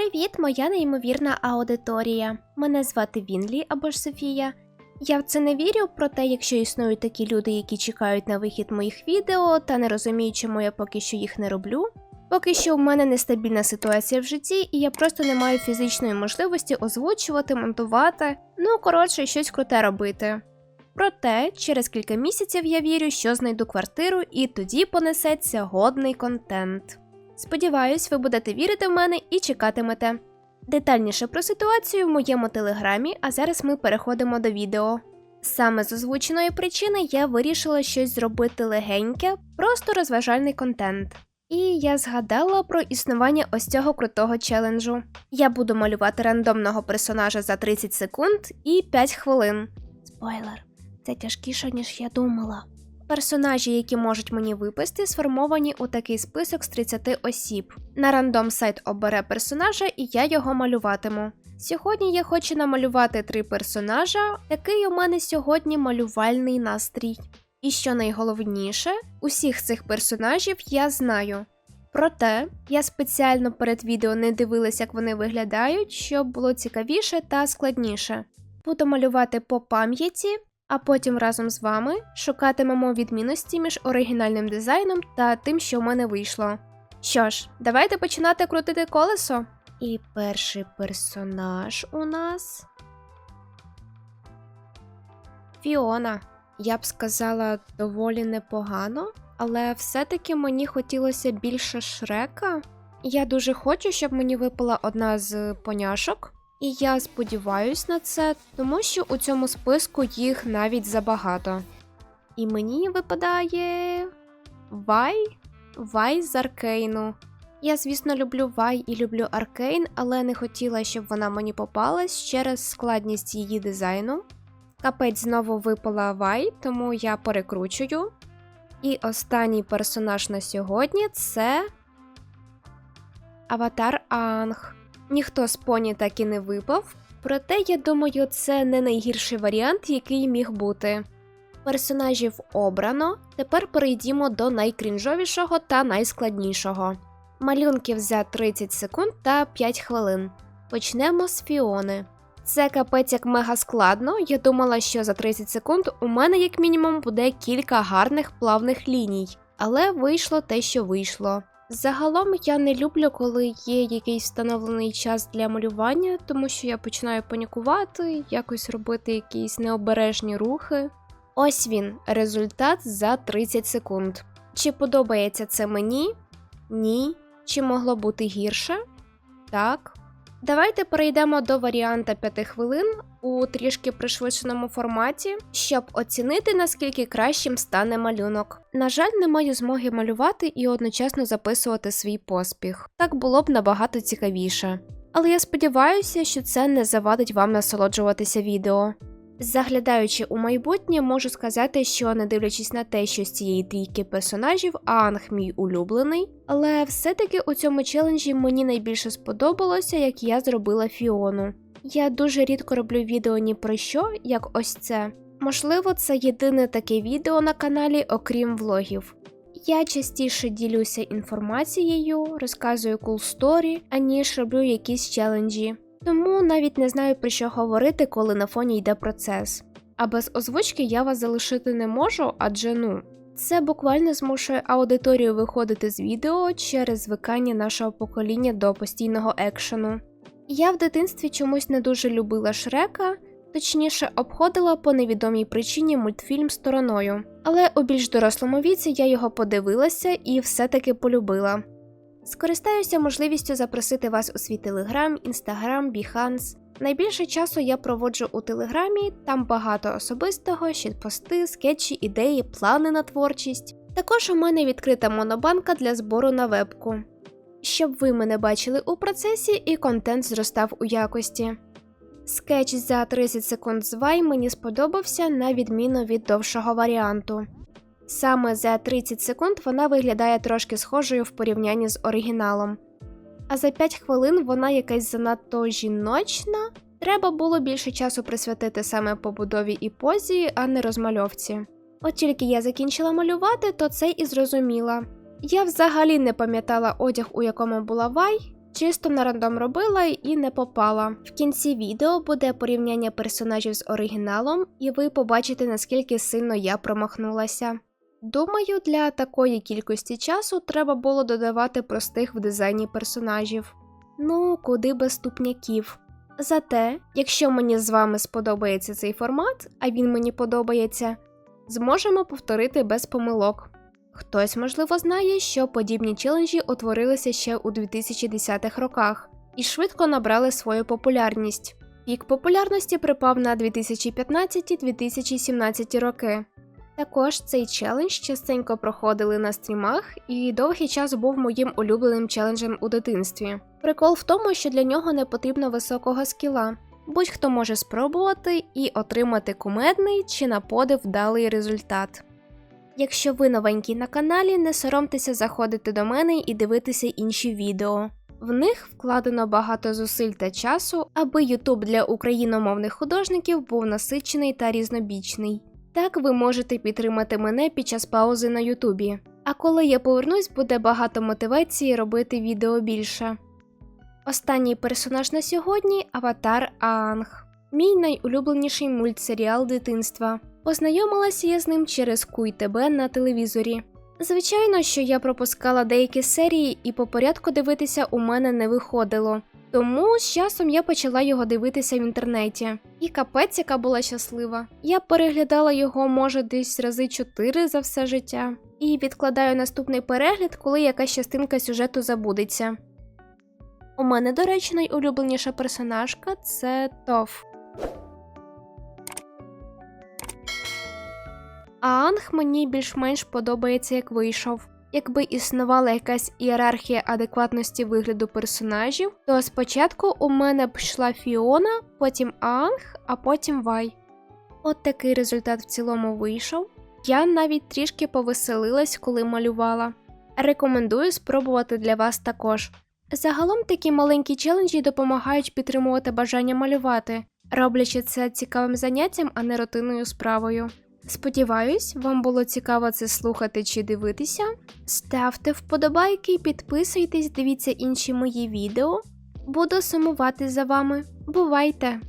Привіт, моя неймовірна аудиторія. Мене звати Вінлі або ж Софія. Я в це не вірю, проте, якщо існують такі люди, які чекають на вихід моїх відео та не розуміють, чому я поки що їх не роблю. Поки що в мене нестабільна ситуація в житті, і я просто не маю фізичної можливості озвучувати, монтувати, ну коротше, щось круте робити. Проте, через кілька місяців я вірю, що знайду квартиру, і тоді понесеться годний контент. Сподіваюсь, ви будете вірити в мене і чекатимете. Детальніше про ситуацію в моєму телеграмі, а зараз ми переходимо до відео. Саме з озвученої причини я вирішила щось зробити легеньке, просто розважальний контент. І я згадала про існування ось цього крутого челенджу. Я буду малювати рандомного персонажа за 30 секунд і 5 хвилин. Спойлер, це тяжкіше, ніж я думала. Персонажі, які можуть мені випасти, сформовані у такий список з 30 осіб. На рандом сайт обере персонажа, і я його малюватиму. Сьогодні я хочу намалювати три персонажа, такий у мене сьогодні малювальний настрій. І що найголовніше, усіх цих персонажів я знаю. Проте я спеціально перед відео не дивилась, як вони виглядають, щоб було цікавіше та складніше. Буду малювати по пам'яті, а потім разом з вами шукатимемо відмінності між оригінальним дизайном та тим, що в мене вийшло. Що ж, давайте починати крутити колесо. І перший персонаж у нас Фіона. Я б сказала, доволі непогано, але все-таки мені хотілося більше шрека. Я дуже хочу, щоб мені випала одна з поняшок. І я сподіваюсь на це, тому що у цьому списку їх навіть забагато. І мені випадає Вай? Вай з Аркейну. Я, звісно, люблю Вай і люблю Аркейн, але не хотіла, щоб вона мені попалась через складність її дизайну. Капець знову випала Вай, тому я перекручую. І останній персонаж на сьогодні це Аватар Анг. Ніхто з поні так і не випав, проте я думаю, це не найгірший варіант, який міг бути. Персонажів обрано. Тепер перейдімо до найкрінжовішого та найскладнішого. Малюнків за 30 секунд та 5 хвилин. Почнемо з Фіони. Це капець як мега складно. Я думала, що за 30 секунд у мене, як мінімум, буде кілька гарних плавних ліній, але вийшло те, що вийшло. Загалом я не люблю, коли є якийсь встановлений час для малювання, тому що я починаю панікувати, якось робити якісь необережні рухи. Ось він, результат за 30 секунд. Чи подобається це мені? Ні. Чи могло бути гірше? Так. Давайте перейдемо до варіанта 5 хвилин у трішки пришвидшеному форматі, щоб оцінити наскільки кращим стане малюнок. На жаль, не маю змоги малювати і одночасно записувати свій поспіх. Так було б набагато цікавіше. Але я сподіваюся, що це не завадить вам насолоджуватися відео. Заглядаючи у майбутнє, можу сказати, що не дивлячись на те, що з цієї трійки персонажів Анг мій улюблений, але все-таки у цьому челенджі мені найбільше сподобалося, як я зробила Фіону. Я дуже рідко роблю відео ні про що, як ось це. Можливо, це єдине таке відео на каналі, окрім влогів. Я частіше ділюся інформацією, розказую cool аніж роблю якісь челенджі. Тому навіть не знаю про що говорити, коли на фоні йде процес. А без озвучки я вас залишити не можу, адже ну. Це буквально змушує аудиторію виходити з відео через звикання нашого покоління до постійного екшену. Я в дитинстві чомусь не дуже любила Шрека, точніше, обходила по невідомій причині мультфільм стороною. Але у більш дорослому віці я його подивилася і все-таки полюбила. Скористаюся можливістю запросити вас у свій телеграм, інстаграм, біханс. Найбільше часу я проводжу у телеграмі, там багато особистого, щитпости, скетчі, ідеї, плани на творчість. Також у мене відкрита монобанка для збору на вебку, щоб ви мене бачили у процесі і контент зростав у якості. Скетч за 30 секунд з Вай мені сподобався на відміну від довшого варіанту. Саме за 30 секунд вона виглядає трошки схожою в порівнянні з оригіналом. А за 5 хвилин вона якась занадто жіночна. Треба було більше часу присвятити саме побудові і позі, а не розмальовці. От тільки я закінчила малювати, то це і зрозуміла. Я взагалі не пам'ятала одяг, у якому була Вай, Чисто на рандом робила і не попала. В кінці відео буде порівняння персонажів з оригіналом, і ви побачите, наскільки сильно я промахнулася. Думаю, для такої кількості часу треба було додавати простих в дизайні персонажів. Ну, куди без ступняків. Зате, якщо мені з вами сподобається цей формат, а він мені подобається, зможемо повторити без помилок. Хтось, можливо, знає, що подібні челенджі утворилися ще у 2010-х роках і швидко набрали свою популярність. Пік популярності припав на 2015-2017 роки. Також цей челендж частенько проходили на стрімах і довгий час був моїм улюбленим челенджем у дитинстві. Прикол в тому, що для нього не потрібно високого скіла. Будь-хто може спробувати і отримати кумедний чи на подив вдалий результат. Якщо ви новенький на каналі, не соромтеся заходити до мене і дивитися інші відео. В них вкладено багато зусиль та часу, аби YouTube для україномовних художників був насичений та різнобічний. Так ви можете підтримати мене під час паузи на Ютубі. А коли я повернусь, буде багато мотивації робити відео більше. Останній персонаж на сьогодні аватар Аанг. Мій найулюбленіший мультсеріал дитинства. Познайомилася я з ним через Куй ТБ на телевізорі. Звичайно, що я пропускала деякі серії, і по порядку дивитися у мене не виходило. Тому з часом я почала його дивитися в інтернеті. І капець, яка була щаслива. Я переглядала його, може, десь рази чотири за все життя, і відкладаю наступний перегляд, коли якась частинка сюжету забудеться. У мене, до речі, найулюбленіша персонажка це Тоф. А Анг мені більш-менш подобається, як вийшов. Якби існувала якась ієрархія адекватності вигляду персонажів, то спочатку у мене б йшла Фіона, потім Анг, а потім Вай. От такий результат в цілому вийшов. Я навіть трішки повеселилась, коли малювала. Рекомендую спробувати для вас також. Загалом такі маленькі челенджі допомагають підтримувати бажання малювати, роблячи це цікавим заняттям, а не рутинною справою. Сподіваюсь, вам було цікаво це слухати чи дивитися. Ставте вподобайки, підписуйтесь, дивіться інші мої відео. Буду сумувати за вами. Бувайте!